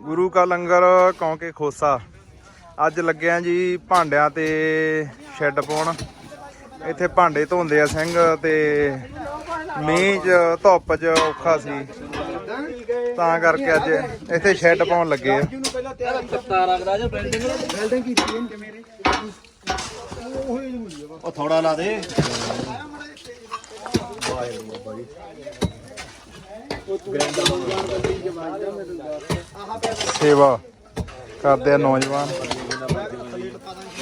ਗੁਰੂ ਕਾ ਲੰਗਰ ਕੌਂਕੇ ਖੋਸਾ। ਅੱਜ ਲੱਗਿਆ ਜੀ ਭਾਂਡਿਆਂ ਤੇ ਸ਼ੈੱਡ ਪਾਉਣ। ਇੱਥੇ ਭਾਂਡੇ ਧੋਂਦੇ ਆ ਸਿੰਘ ਤੇ ਮੀਂਹ 'ਚ, ਧੁੱਪ 'ਚ ਔਖਾ ਸੀ। ਤਾਂ ਕਰਕੇ ਅੱਜ ਇੱਥੇ ਸ਼ੈੱਡ ਪਾਉਣ ਲੱਗੇ ਆ। ਉਹ ਥੋੜਾ ਲਾ ਦੇ। ਸੇਵਾ ਕਰਦੇ ਆ ਨੌਜਵਾਨ।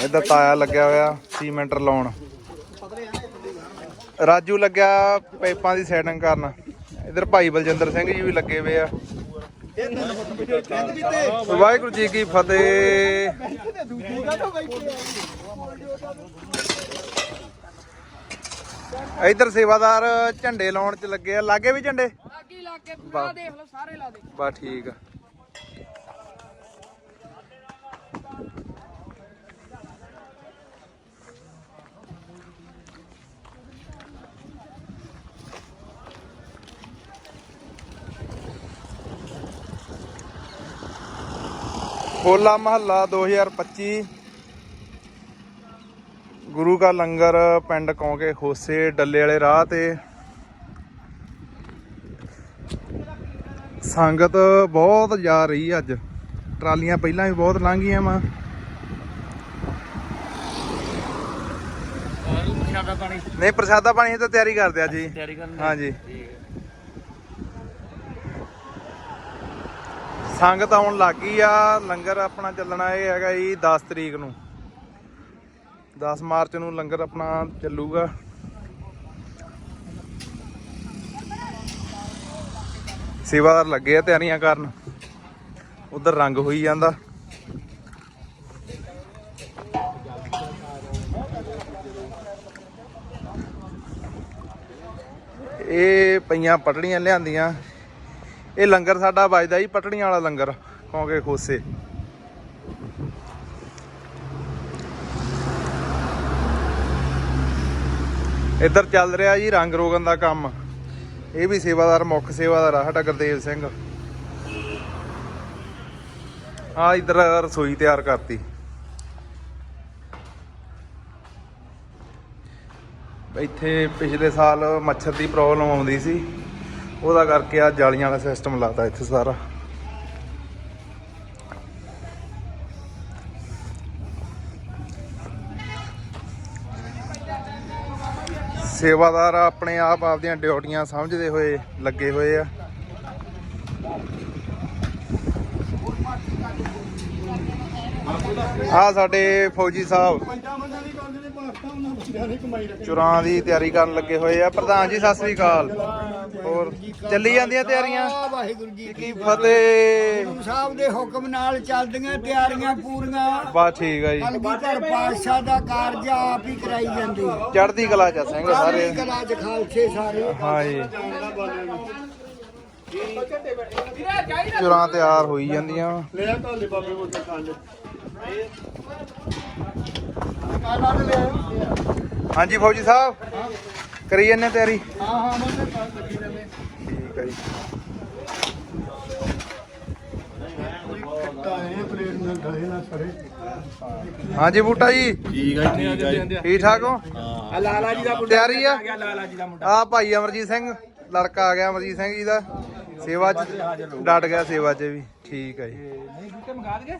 ਇੱਧਰ ਤਾਇਆ ਲੱਗਿਆ ਹੋਇਆ, ਸੀਮੈਂਟ ਲਾਉਣ ਰਾਜੂ ਲੱਗਿਆ ਪਾਈਪਾਂ ਦੀ ਸੈਟਿੰਗ ਕਰਨ। ਇੱਧਰ ਭਾਈ ਬਲਜਿੰਦਰ ਸਿੰਘ ਜੀ ਵੀ ਲੱਗੇ ਹੋਏ ਆ। ਵਾਹਿਗੁਰੂ ਜੀ ਕੀ ਫਤਿਹ। ਇੱਧਰ ਸੇਵਾਦਾਰ ਝੰਡੇ ਲਾਉਣ ਚ ਲੱਗੇ ਆ। ਲਾਗੇ ਵੀ ਝੰਡੇ? ਲਾਗੇ ਲਾਗੇ ਪੂਰਾ ਦੇਖ ਲਓ ਸਾਰੇ ਲਾ ਦੇ ਬਸ ਠੀਕ ਆ। ਹੋਲਾ ਮਹੱਲਾ 2025 ਗੁਰੂ ਕਾ ਲੰਗਰ ਪਿੰਡ ਕੌਂਕੇ ਖੋਸੇ ਡੱਲੇ ਵਾਲੇ ਰਾਹ ਤੇ। ਸੰਗਤ ਬਹੁਤ ਜਾ ਰਹੀ ਅੱਜ। ਟਰਾਲੀਆਂ ਪਹਿਲਾਂ ਵੀ ਬਹੁਤ ਲੰਘੀਆਂ ਵਾ। ਪ੍ਰਸ਼ਾਦਾ ਪਾਣੀ? ਨਹੀਂ ਪ੍ਰਸ਼ਾਦਾ ਪਾਣੀ ਦੀ ਤਾਂ ਤਿਆਰੀ ਕਰਦੇ ਆ ਜੀ। ਤਿਆਰੀ ਕਰਨ ਹਾਂਜੀ। ਸੰਗਤ ਆਉਣ ਲੱਗ ਆ। ਲੰਗਰ ਆਪਣਾ ਚੱਲਣਾ ਇਹ ਹੈਗਾ ਜੀ 10 ਤਰੀਕ ਨੂੰ। 10 ਮਾਰਚ ਨੂੰ ਲੰਗਰ ਆਪਣਾ ਚੱਲੂਗਾ। ਸੇਵਾਦਾਰ ਲੱਗੇ ਆ ਤਿਆਰੀਆਂ ਕਰਨ। ਉਧਰ ਰੰਗ ਹੋਈ ਜਾਂਦਾ। ਇਹ ਪਈਆਂ ਪਟੜੀਆਂ ਲਿਆਂਦੀਆਂ। ਇਹ ਲੰਗਰ ਸਾਡਾ ਵੱਜਦਾ ਹੀ ਪਟੜੀਆਂ ਵਾਲਾ ਲੰਗਰ, ਕੌਂਕੇ ਖੋਸੇ। ਇੱਧਰ ਚੱਲ ਰਿਹਾ ਜੀ ਰੰਗ ਰੋਗਨ ਦਾ ਕੰਮ। ਇਹ ਵੀ ਸੇਵਾਦਾਰ, ਮੁੱਖ ਸੇਵਾਦਾਰ ਆ ਸਾਡਾ ਗੁਰਦੇਵ ਸਿੰਘ। ਆ ਇੱਧਰ ਰਸੋਈ ਤਿਆਰ ਕਰਤੀ। ਇੱਥੇ ਪਿਛਲੇ ਸਾਲ ਮੱਛਰ ਦੀ ਪ੍ਰੋਬਲਮ ਆਉਂਦੀ ਸੀ। ਉਹਦਾ ਕਰਕੇ ਆ ਜਾਲੀਆਂ ਵਾਲਾ ਸਿਸਟਮ ਲਾਤਾ ਇੱਥੇ ਸਾਰਾ। ਸੇਵਾਦਾਰ ਆਪਣੇ ਆਪ ਆਪਦੀਆਂ ਡਿਊਟੀਆਂ ਸਮਝਦੇ ਹੋਏ ਲੱਗੇ ਹੋਏ ਆ। ਆ ਸਾਡੇ ਫੌਜੀ ਸਾਹਿਬ। ਚੁਰਾਂ ਦੀ ਤਿਆਰੀ ਕਰਨ ਲੱਗੇ ਹੋਏ ਆ। ਪ੍ਰਧਾਨ ਜੀ ਸਤਿ ਸ੍ਰੀ ਅਕਾਲ। ਹੋਰ ਚੱਲੀ ਜਾਂਦੀਆਂ ਤਿਆਰੀਆਂ? ਵਾਹਿਗੁਰੂ ਜੀ ਕੀ ਫਤਿਹ। ਗੁਰੂ ਸਾਹਿਬ ਦੇ ਹੁਕਮ ਨਾਲ ਚੱਲਦੀਆਂ ਤਿਆਰੀਆਂ ਪੂਰੀਆਂ। ਬਸ ਠੀਕ ਆ ਜੀ। ਕਲਗੀਧਰ ਪਾਤਸ਼ਾਹ ਦਾ ਕਾਰਜ ਆਪ ਹੀ ਕਰਾਈ ਜਾਂਦੀ। ਚੜ੍ਹਦੀ ਕਲਾ ਚ ਸਿੰਘ ਸਾਰੇ। ਕਲਾ ਚ ਖਾਲਸੇ ਸਾਰੇ। ਹਾਂ ਜੀ। ਚੁਰਾਂ ਤਿਆਰ ਹੋਈ ਜਾਂਦੀਆਂ। ਲੈ ਕਾਲੇ ਬਾਬੇ ਕੋਲ ਕੰਨ ਹਾਂਜੀ ਫੌਜੀ ਸਾਹਿਬ ਕਰੀ ਜੰਨੇ ਤਿਆਰੀ? ਹਾਂ ਹਾਂ ਮੈਂ ਲੱਗੀ ਰਹਿੰਦੇ। ਠੀਕ ਆ ਜੀ। ਹਾਂਜੀ ਬੂਟਾ ਜੀ। ਠੀਕ ਹੈ ਠੀਕ ਹੈ ਠੀਕ ਠਾਕ ਹੋ? ਹਾਂ। ਲਾਲਾ ਜੀ ਦਾ ਤਿਆਰੀ ਆ? ਲਾਲਾ ਜੀ ਦਾ ਮੁੰਡਾ। ਆ ਭਾਈ ਅਮਰਜੀਤ ਸਿੰਘ ਲੜਕਾ ਆ ਗਿਆ ਅਮਰਜੀਤ ਸਿੰਘ ਜੀ ਦਾ। ਸੇਵਾ ਚ ਡਟ ਗਿਆ ਸੇਵਾ ਚ ਵੀ। ਠੀਕ ਹੈ ਜੀ। ਨਹੀਂ ਬੁੱਟੇ ਮੰਗਾ ਦਗੇ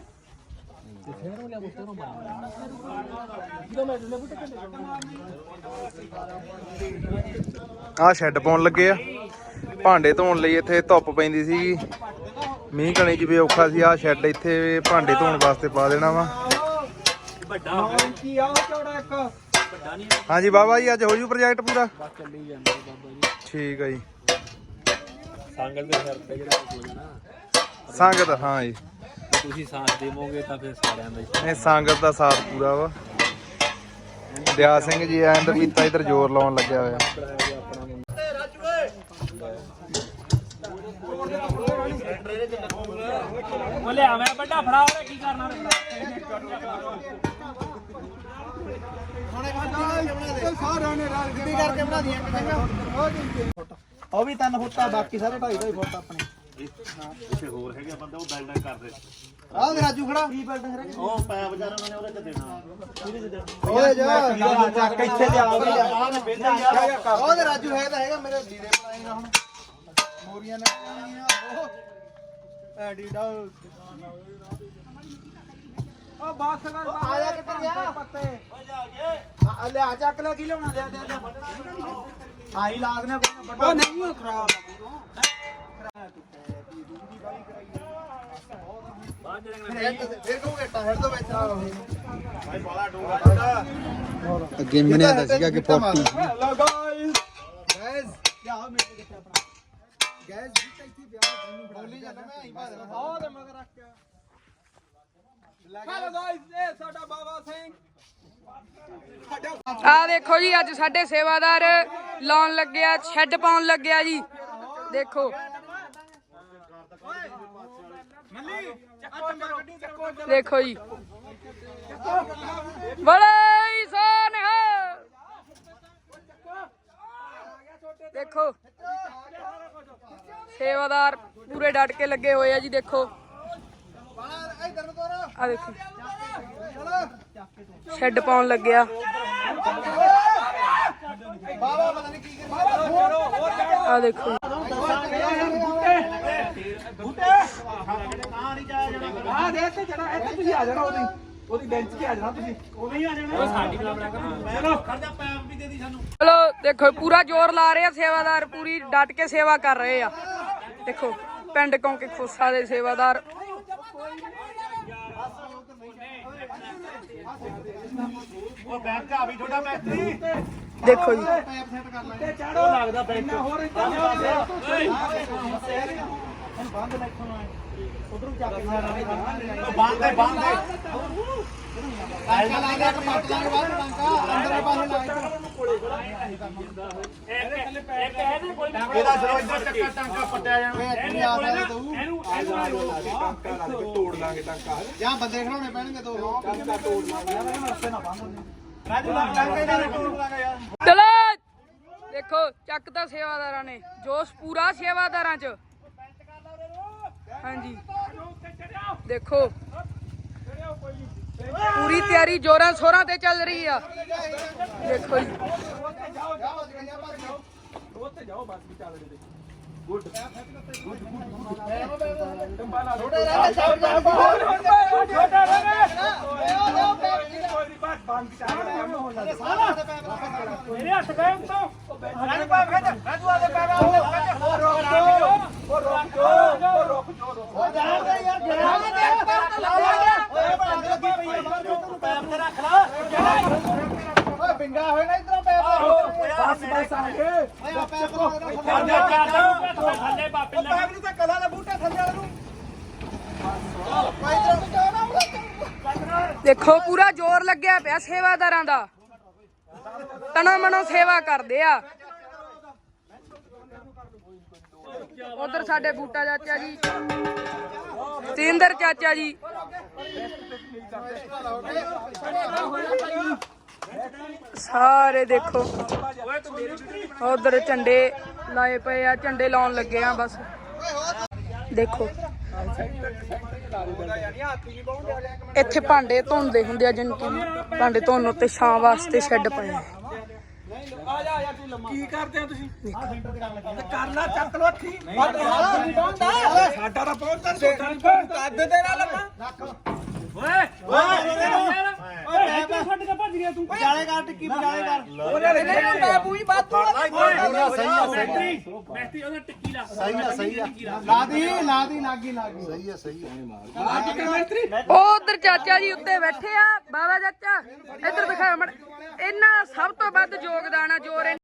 ਆ ਸ਼ੈੱਡ ਪਾਉਣ ਲੱਗੇ ਆ। ਭਾਂਡੇ ਧੋਣ ਲਈ ਇੱਥੇ ਧੁੱਪ ਪੈਂਦੀ ਸੀ ਮੀਂਹ ਕਣੀ ਚ ਵੀ ਔਖਾ ਸੀ ਆ ਸ਼ੈੱਡ ਇੱਥੇ ਭਾਂਡੇ ਧੋਣ ਵਾਸਤੇ ਪਾ ਦੇਣਾ ਵਾ। ਕੀ ਆਓ ਚੌੜਾ ਇੱਕ? ਹਾਂਜੀ ਬਾਬਾ ਜੀ ਅੱਜ ਹੋ ਜੂ ਪ੍ਰੋਜੈਕਟ ਪੂਰਾ? ਚੱਲੀ ਜਾਂਦਾ ਬਾਬਾ ਜੀ। ਠੀਕ ਹੈ ਜੀ। ਸੰਗਲ ਦੇ ਸਿਰ ਤੇ ਜਿਹੜਾ ਕੋਈ ਨਾ ਸੰਗਤ ਹਾਂ ਜੀ। ਤੁਸੀਂ ਸਾਥ ਦੇਵੋਗੇ ਤਾਂ ਫਿਰ ਸਾਰਿਆਂ ਦਾ ਹੀ ਇਹ ਸੰਗਤ ਦਾ ਸਾਥ ਪੂਰਾ ਵਾ। ਦਿਆ ਸਿੰਘ ਜੀ ਐਂਦਰ ਕੀਤਾ ਇਧਰ ਜ਼ੋਰ ਲਾਉਣ ਲੱਗਿਆ ਹੋਇਆ। ਉਹ ਲਿਆ ਮੈਂ ਵੱਡਾ ਫੜਾ ਉਹਨੇ ਕੀ ਕਰਨਾ? ਸਾਰਿਆਂ ਨੇ ਰਲ ਗਿੜੀ ਕਰਕੇ ਬਣਾ ਦੀਆਂ ਉਹ ਵੀ 3 ਫੁੱਟ ਬਾਕੀ ਸਾਰੇ 2.5 2.5 ਫੁੱਟ ਆਪਣੇ। ਇੱਥੇ ਹੋਰ ਹੈਗੇ ਬੰਦੇ ਉਹ ਬਿਲਡਿੰਗ ਕਰਦੇ। ਆਹ ਤੇ ਰਾਜੂ ਖੜਾ। ਉਹ ਪੈ ਵਿਚਾਰਾ ਉਹਨਾਂ ਨੇ ਉਹਦੇ ਚ ਦੇਣਾ। ਓਏ ਜਾ। ਚੱਕ ਇੱਥੇ ਲਿਆ ਉਹ ਤੇ ਰਾਜੂ ਹੈ ਤਾਂ ਹੈਗਾ ਮੇਰੇ ਲੀੜੇ ਬਣਾਏਗਾ ਹੁਣ। ਮੋਰੀਆਂ ਨੇ ਉਹ ਐਡੀਡਾ ਉਹ ਬਾਸ ਕਰ ਆ ਜਾ ਕਿੱਧਰ ਗਿਆ? ਪੱਤੇ। ਆ ਲੈ ਆ ਚੱਕ ਲੈ ਕੀ ਲਿਆਉਣਾ? ਲਿਆ ਦੇ ਆਈ ਲਾਗਨੇ ਕੋਈ ਉਹ ਨਹੀਂ ਉਹ ਖਰਾਬ ਫਿਰ ਕਹੂੰ ਘਟਾ ਹੜ ਤੋਂ ਬੈਠਾ ਅੱਗੇ ਮਨਿਆ ਤਾਂ ਸੀਗਾ ਕਿ 40 ਹੈਲੋ ਗਾਇਸ ਮੇਰੇ। ਕਿੱਥੇ ਆਪਣਾ? ਗਾਇਸ ਜੀ ਤਾਂ ਇੱਥੇ ਵਿਆਹ ਤੁਹਾਨੂੰ ਬੋਲੀ ਜਾਂਦਾ ਮੈਂ। ਆਈ ਬਾਦ ਆਹ ਤੇ ਮਗਰ ਰੱਖ ਕੇ। ਹੈਲੋ ਗਾਇਸ ਇਹ ਸਾਡਾ ਬਾਬਾ ਸਿੰਘ। ਆ ਦੇਖੋ ਜੀ ਅੱਜ ਸਾਡੇ ਸੇਵਾਦਾਰ ਲਾਉਣ ਲੱਗਿਆ ਸ਼ੈੱਡ ਪਾਉਣ ਲੱਗਿਆ ਜੀ। ਦੇਖੋ। ਦੇਖੋ ਜੀ। ਬੜੇ ਸੋਨ ਹੈ। ਦੇਖੋ। ਸੇਵਾਦਾਰ ਪੂਰੇ ਡਟ ਕੇ ਲੱਗੇ ਹੋਏ ਆ ਜੀ, ਦੇਖੋ। ਇਧਰ ਆ ਦੇਖੋ। ਸ਼ੈੱਡ ਪਾਉਣ ਲੱਗਿਆ ਆ। ਦੇਖੋ। ਆ ਦੇ ਇੱਥੇ ਜਣਾ ਇੱਥੇ ਤੁਸੀਂ ਆ ਜਾਣਾ ਉਹਦੀ ਉਹਦੀ ਬੈਂਚ ਤੇ ਆ ਜਾਣਾ ਤੁਸੀਂ। ਚਲੋ। ਦੇਖੋ ਪੂਰਾ ਜ਼ੋਰ ਲਾ ਰਹੇ ਆ ਸੇਵਾਦਾਰ ਪੂਰੀ ਡਟ ਕੇ ਸੇਵਾ ਕਰ ਰਹੇ ਆ। ਦੇਖੋ ਪਿੰਡ ਕੌਂਕੇ ਖੋਸਾ ਦੇ ਸੇਵਾਦਾਰ। ਉਹ ਬੈਂਕ ਆ ਵੀ ਤੁਹਾਡਾ ਮੈਸਤਰੀ ਦੇਖੋ ਜੀ। ਉਹ ਲੱਗਦਾ ਬੈਂਕ ਉਹ ਬੰਦੇ ਬੰਦੇ ਟਾਂਕਾ ਲਾ ਦੇ ਇੱਕ ਪੱਟ ਲਾਂਗੇ ਬਾਅਦ ਚ ਟਾਂਕਾ ਅੰਦਰ ਪਾਸੇ ਲਾ ਇੱਧਰ ਇਹਦਾ ਚਲੋ ਇੱਧਰ ਚੱਕਾ ਟਾਂਕਾ ਪੱਟਿਆ ਜਾਣਾ। ਓਏ ਇੱਥੇ ਆ ਜਾ ਤੂੰ। ਤੋੜ ਲਾਂਗੇ ਟਾਂਕਾ ਜਾਂ ਬੰਦੇ ਖੜਾਉਣੇ ਪੈਣਗੇ ਦੋ। ਟਾਂਕਾ ਤੋੜ ਲਾਂਗੇ ਰਸਤੇ ਨਾ ਬੰਦ ਰਾਜੂ ਟਾਂਕਾ ਇਹਦਾ ਤੋੜ ਲਾਂਗਾ ਯਾਰ। ਚਲੋ ਦੇਖੋ ਚੱਕ ਤਾਂ ਸੇਵਾਦਾਰਾਂ ਨੇ। ਜੋਸ਼ ਪੂਰਾ ਸੇਵਾਦਾਰਾਂ 'ਚ। ਹਾਂਜੀ। ਦੇਖੋ। ਪੂਰੀ ਤਿਆਰੀ ਜੋਰਾਂ ਸ਼ੋਰਾਂ ਤੇ ਚੱਲ ਰਹੀ ਆ। ਦੇਖੋ ਜੀ। ਓਏ ਬਿੰਗਾ ਹੋਏ ਨਾ ਇਧਰੋਂ ਪੈਪ ਬਸ ਬਸ ਆ ਗਏ ਓਏ ਆ ਪੈਪ ਲਾ ਦੇ ਥੱਲੇ ਬਾਪੇ ਪੈਪ ਨੂੰ ਤਾਂ ਕਲਾ ਦਾ ਬੂਟਾ ਥੱਲੇ ਵਾਲੇ ਨੂੰ। ਓਏ ਇਧਰੋਂ ਦੇਖੋ ਪੂਰਾ ਜ਼ੋਰ ਲੱਗਿਆ ਪਿਆ ਸੇਵਾਦਾਰਾਂ ਦਾ। ਤਣਾ ਮਨੋ ਸੇਵਾ ਕਰਦੇ ਆ। ਉਧਰ ਸਾਡੇ ਬੂਟਾ ਚਾਚਾ ਜੀ। ਸਤਿੰਦਰ ਚਾਚਾ ਜੀ। ਸਾਰੇ ਦੇਖੋ। ਉਧਰ ਝੰਡੇ ਲਾਏ ਪਏ ਆ ਝੰਡੇ ਲਾਉਣ ਲੱਗੇ ਆ ਬਸ। ਦੇਖੋ। ਇੱਥੇ ਭਾਂਡੇ ਧੋਂਦੇ ਹੁੰਦੇ ਆ ਜਿਨ ਕਿ ਭਾਂਡੇ ਧੋਣ ਉੱਤੇ ਛਾਂ ਵਾਸਤੇ ਸ਼ੈੱਡ ਪਏ ਆ। ਕੀ ਕਰਦੇ ਆ ਤੁਸੀਂ? ਕਰ ਲੈ ਚੱਕ ਲੋ ਅੱਠੀ ਸਾਡਾ ਤਾਂ ਪਹੁੰਚਦਾ ਛੋਟਾ ਨਹੀਂ ਕੱਦ ਦੇ ਨਾਲ ਲੱਗਾ ਓਏ ਓਏ ਛੱਡ ਕੇ ਭੱਜ ਗਿਆ ਤੂੰ ਵਿਚਾਲੇ ਕਰ ਟਿੱਕੀ ਵਿਚਾਲੇ ਕਰ ਉਹਦੇ ਨਹੀਂ ਮੈਂ ਪੂਈ ਬਾਤ ਤੂੰ ਸਹੀ ਆ ਸਹੀ ਮੈਸਤਰੀ ਉਹਦਾ ਟਿੱਕੀ ਲਾ ਸਹੀ ਆ ਸਹੀ ਆ ਲਾ ਦੀ ਲਾ ਦੀ ਲਾਗੀ ਲਾਗੀ ਸਹੀ ਆ ਸਹੀ ਆ ਲਾ ਕੇ ਮੈਤਰੀ ਉਹ ਉਧਰ ਚਾਚਾ ਜੀ ਉੱਤੇ ਬੈਠੇ ਆ ਬਾਬਾ ਚਾਚਾ ਇੱਧਰ ਦਿਖਾਓ ਮੜ ਇਹਨਾਂ ਸਭ ਤੋਂ ਵੱਧ ਯੋਗਦਾਨ ਆ ਜੋਰ